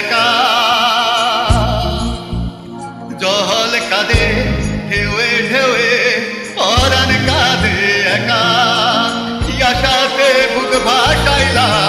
একা। জহল কাঁদে ঢেউয়ে ঢেউয়ে অরান কাঁদে একা। ইয়াশাতে বুক ভাসাইলা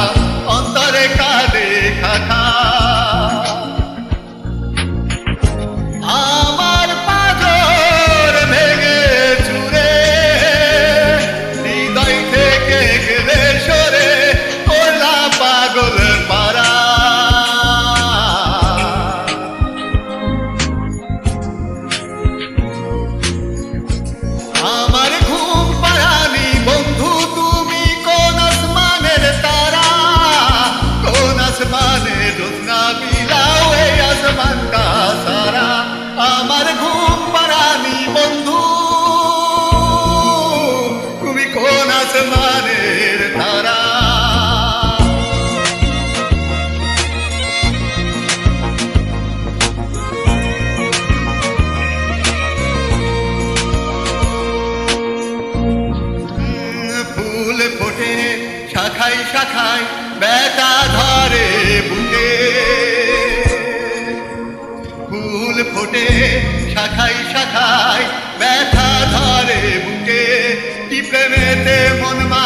শাখায় শাখায় বেটা ধরে বুকে। ফুল ফোটে শাখায় শাখায় ব্যথা ধরে বুকে। কি প্রেমেতে মন মা